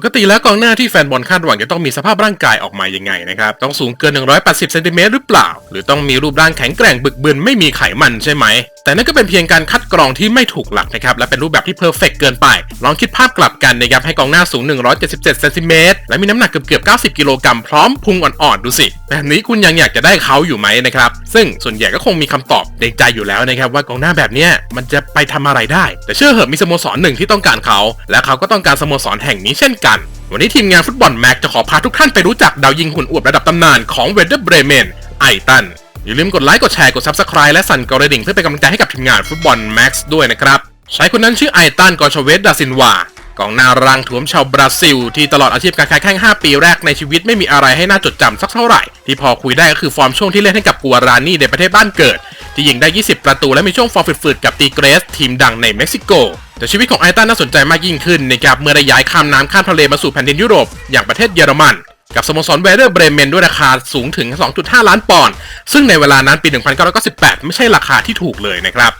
ปกติแล้วกองหน้าที่แฟนบอลคาดหวังจะต้องมีสภาพร่างกายออกมายังไงนะครับ ต้องสูงเกิน 180 เซนติเมตรหรือเปล่า หรือต้องมีรูปร่างแข็งแกร่งบึกบึนไม่มีไขมันใช่ไหม แต่นั่นก็เป็นเพียงการคัดกรองที่ไม่ถูกหลักนะครับ และเป็นรูปแบบที่เพอร์เฟกเกินไป ลองคิดภาพกลับกันนะครับให้กองหน้าสูง 177 เซนติเมตรและมีน้ำหนักเกือบเกือบ90 กิโลกรัมพร้อมพุงอ่อนๆดูสิ แบบนี้คุณยังอยากจะได้เขาอยู่ไหมนะครับ ซึ่งส่วนใหญ่ก็คงมีคำตอบในใจอยู่แล้วนะครับ ว่ากองหน้าแบบนี้มันจะไปทำอะไรได้ แต่เชื่อเหอะมีสโมสรหนึ่งที่ต้องการเขา และเขาก็ต้องการสโมสรแห่งนี้เช่นกัน วันนี้ทีมงานฟุตบอลแม็กจะขอพาทุกท่านไปรู้จักดาวยิงหุ่นอวบระดับตำนานของเวเดอร์เบรเมนไอตันอย่าลืมกดไลค์กดแชร์กด Subscribe และสั่นกระดิ่งเพื่อเป็นกำลังใจให้กับทีมงานฟุตบอลแม็กซ์ด้วยนะครับชายคนนั้นชื่อไอตันกอชเวสดาซินวา กองหน้ารังถ่วมชาวบราซิล ที่ตลอดอาชีพการค้าแข่ง5 ปีแรกในชีวิตไม่มีอะไรให้น่าจดจำสักเท่าไหร่ ที่พอคุยได้ก็คือฟอร์มช่วงที่เล่นให้กับกัวรานีในประเทศบ้านเกิด ที่ยิงได้ 20 ประตูและมีช่วงฟอร์มฝืดๆกับตีเกรส ทีมดังในเม็กซิโกแต่ชีวิตของไอตันน่าสนใจมากยิ่งขึ้นนะครับเมื่อได้ย้ายข้ามน้ำข้ามทะเลมาสู่แผ่นดินยุโรปอย่างประเทศเยอรมันกับสโมสรเวเดอร์เบรเมนด้วยราคาสูงถึง 2.5 ล้านปอนด์ ซึ่งในเวลานั้นปี 1998 ไม่ใช่ราคาที่ถูกเลยนะครับ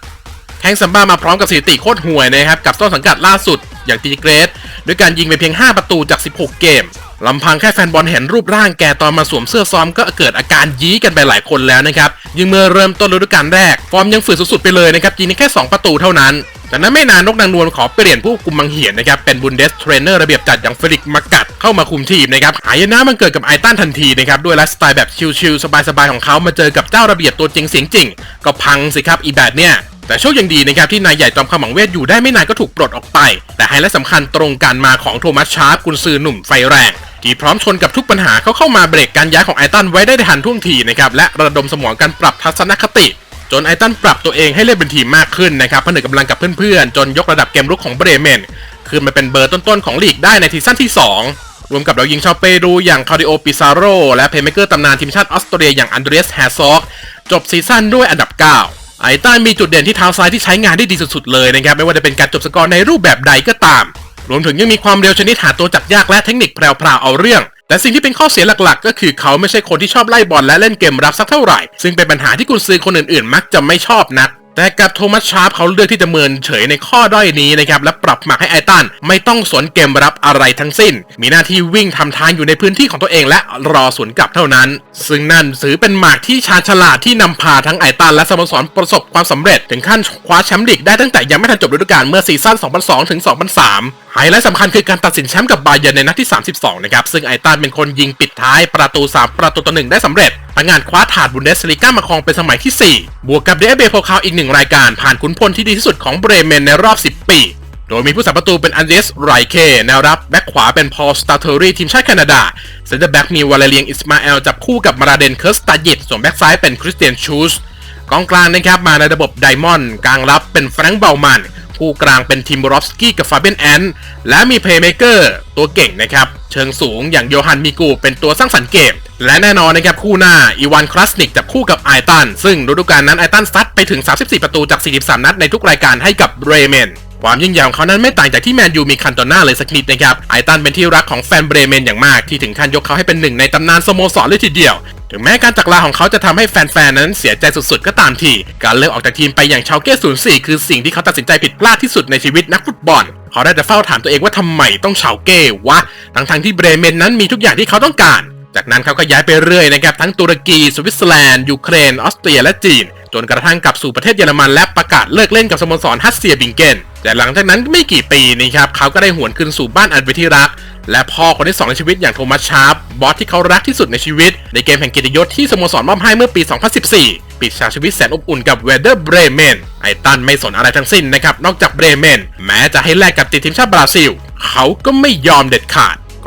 แข้งซัมบ้ามาพร้อมกับสถิติโคตรห่วยนะครับ กับต้นสังกัดล่าสุด อย่างตีเกรสด้วยการยิงไปเพียง 5 ประตูจาก 16 เกมลำพังแค่แฟนบอลเห็นรูปร่างแกตอนมาสวมเสื้อซ้อมก็เกิดอาการยี้กันไปหลายคนแล้วนะครับยิงเมื่อเริ่มต้นฤดูกาลแรก ฟอร์มยังฝืดสุดๆไปเลยนะครับยิงแค่ 2 ประตูเท่านั้นจากนั้นไม่นานนกนางนวลขอเปลี่ยนผู้คุมบังเหียนนะครับเป็นบุนเดสเทรนเนอร์ระเบียบจัดอย่างเฟลิกมากัดเข้ามาคุมทีมนะครับหายนะมันเกิดกับไอตันทันทีนะครับด้วยไลฟ์สไตล์แบบชิลๆสบายๆของเขามาเจอกับเจ้าระเบียบตัวจริงเสียงจริงก็พังสิครับอีแบบเนี่ย แต่โชคยังดีนะครับที่นายใหญ่จอมขมังเวทอยู่ได้ไม่นานก็ถูกปลดออกไป แต่ไฮไลท์สำคัญตรงการมาของโทมัสชาร์ปกุนซือหนุ่มไฟแรงที่พร้อมชนกับทุกปัญหาเขาเข้ามาเบรกการย้ายของไอตันไว้ได้ทันท่วงทีนะครับและระดมสมองการปรับทัศนคติ จนไอตันปรับตัวเองให้เล่นเป็นทีมมากขึ้นนะครับผนึกกำลังกับเพื่อนๆ จนยกระดับเกมรุกของเบรเมนขึ้นมาเป็นเบอร์ต้นๆของลีกได้ในซีซั่นที่ 2 รวมกับดาวยิงชาวเปรูอย่างคาริโอปิซาโรและเพลย์เมเกอร์ตำนานทีมชาติออสเตรเลียอย่างอันเดรียสแฮซอกจบซีซั่นด้วยอันดับ 9 ไอตันมีจุดเด่นที่เท้าซ้ายที่ใช้งานได้ดีสุดๆเลยนะครับไม่ว่าจะเป็นการจบสกอร์ในรูปแบบใดก็ตาม รวมถึงยังมีความเร็วชนิดหาตัวจับยากและเทคนิคแพรวๆเอาเรื่องแต่สิ่งที่เป็นข้อเสียหลักๆ ก็คือเขาไม่ใช่คนที่ชอบไล่บอลและเล่นเกมรับสักเท่าไหร่ ซึ่งเป็นปัญหาที่กุนซือคนอื่นๆ มักจะไม่ชอบนัก แต่กับโทมัสชาร์ปเขาเลือกที่จะเมินเฉยในข้อด้อยนี้นะครับและปรับหมักให้ไอตันไม่ต้องสนเกมรับอะไรทั้งสิ้น มีหน้าที่วิ่งทำทางอยู่ในพื้นที่ของตัวเองและรอสวนกลับเท่านั้น ซึ่งนั่นถือเป็นหมากที่ชาญฉลาดที่นำพาทั้งไอตันและสโมสรประสบความสำเร็จ ถึงขั้นคว้าแชมป์ลีกได้ตั้งแต่ยังไม่ทันจบฤดูกาลเมื่อซีซั่น 2002 ถึง 2003ไฮไลท์สำคัญคือการตัดสินแชมป์กับบาเยิร์นในนัดที่ 32 นะครับ ซึ่งไอตันเป็นคนยิงปิดท้ายประตู 3 ประตูต่อหนึ่งได้สำเร็จ ประงานคว้าถาดบุนเดสลีก้ามาครองเป็นสมัยที่ 4 บวกกับเดเบโพคาวอีกหนึ่งรายการผ่านขุนพลที่ดีที่สุดของเบรเมนในรอบ 10 ปี โดยมีผู้สัมประตูเป็นอันเดสไรเค แนวรับแบ็คขวาเป็นพอลสตาเทอรี่ทีมชาติแคนาดาเซนเตอร์แบ็กมีวาเลเลียงอิสมาเอลจับคู่กับมาราเดนเคิร์สตายิตส่วนแบ็กซ้ายเป็นคริสเตียนชูสกองกลางนะครับมาในระบบไดมอนด์กลางรับเป็นแฟรงค์เบลมันคู่กลางเป็นทีมบรอฟสกี้กับฟาเบนแอนและมีเพลย์เมเกอร์ตัวเก่งนะครับ เชิงสูงอย่างโยฮันมิกูเป็นตัวสร้างสรรค์เกม และแน่นอนนะครับคู่หน้าอีวานคลาสนิกจับคู่กับไอตัน ซึ่งฤดูกาลนั้นไอตันซัดไปถึง 34 ประตูจาก 43 นัดในทุกรายการให้กับเรเมนความยิ่งใหญ่ของเขานั้นไม่ต่างจากที่แมนยูมีคันโตน่าเลยสักนิดนะครับ ไอตันเป็นที่รักของแฟนเบรเมนอย่างมากที่ถึงขั้นยกเขาให้เป็นหนึ่งในตำนานสโมสรเลยทีเดียว ถึงแม้การจากลาของเขาจะทำให้แฟนๆนั้นเสียใจสุดๆ ก็ตามที การเลิกออกจากทีมไปอย่างชาวเก้04คือสิ่งที่เขาตัดสินใจผิดพลาดที่สุดในชีวิตนักฟุตบอล เขาได้แต่เฝ้าถามตัวเองว่าทำไมต้องชาวเก้วะ ทั้งๆที่เบรเมนนั้นมีทุกอย่างที่เขาต้องการ จากนั้นเขาก็ย้ายไปเรื่อยนะครับทั้งตุรกีสวิตเซอร์แลนด์ยูเครนออสเตรียและจีน จนกระทั่งกลับสู่ประเทศเยอรมันและประกาศเลิกเล่นกับสโมสรฮัตเซียบิงเกนแต่หลังจากนั้นไม่กี่ปีนะครับเขาก็ได้หวนคืนสู่บ้านอันเป็นที่รัก และพ่อคนที่สองในชีวิตอย่างโทมัสชาร์ปบอสที่เขารักที่สุดในชีวิต ในเกมแห่งกียรติยศที่สโมสรมอบให้เมื่อปี 2014 ปิดฉากชีวิตแสนอบอุ่นกับเวเดอร์เบรเมนไอตันไม่สนอะไรทั้งสิ้นนะครับนอกจากเบรเมนแม้จะให้แลกกับติดทีมชาติบราซิล เขาก็ไม่ยอมเด็ดขาด